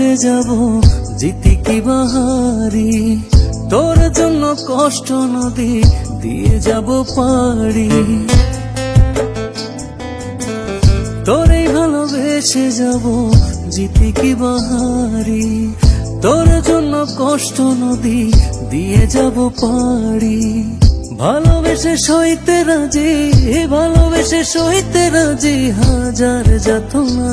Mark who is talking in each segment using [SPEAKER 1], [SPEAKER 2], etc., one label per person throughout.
[SPEAKER 1] ভালোবেসে যাব, জিতি কি বাহারি? তোর জন্য কষ্ট নদী দিয়ে যাব পারি তোরেই ভালোবেসে যাব, জিতি কি বাহারি? তোর জন্য কষ্ট নদী দিয়ে যাব পারি ভালোবেসে সইতে রাজি, ভালোবেসে সইতে রাজি, হাজার যাতনা।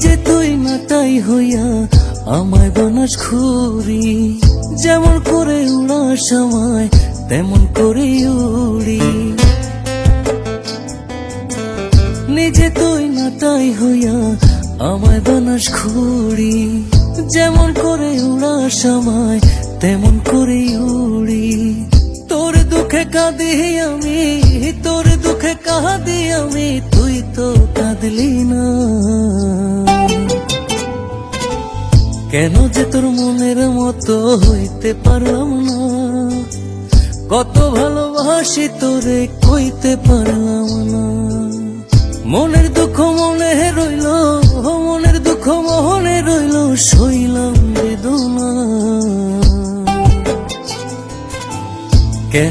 [SPEAKER 1] না নিজে তুই নাটাই হইয়া আমায় বানাস খুরি যেমন করে উড়া সময়, তেমন করে উড়ি। নিজে তুই নাটাই হইয়া আমায় বানাস খুরি যেমন করে উড়া সময়, তেমন করে উড়ি। দুঃখে কাঁদি আমি, তোর দুঃখে কাঁদি আমি, তুই তো কাঁদলি না। কেন যে তোর মনের মতো হইতে পারলাম না? কত ভালোবাসি তোরে কইতে পারলাম না। মনের দুঃখ মনে রইল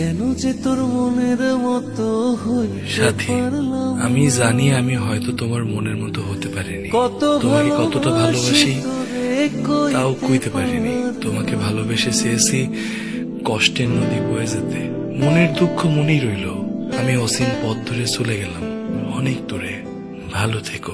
[SPEAKER 1] কেন যে তোর মনের মতো
[SPEAKER 2] সাথী আমি জানি আমি হয়তো তোমার মনের মতো হতে পারিনি। তোমাকে কতটা ভালোবাসি তাও কইতে পারিনি। তোমাকে ভালোবেসে চেয়েছি কষ্টের নদী বয়ে যেতে। মনের দুঃখ মনেই রইল। আমি অসীম পথ ধরে চলে গেলাম। অনেক দূরে। ভালো থেকো।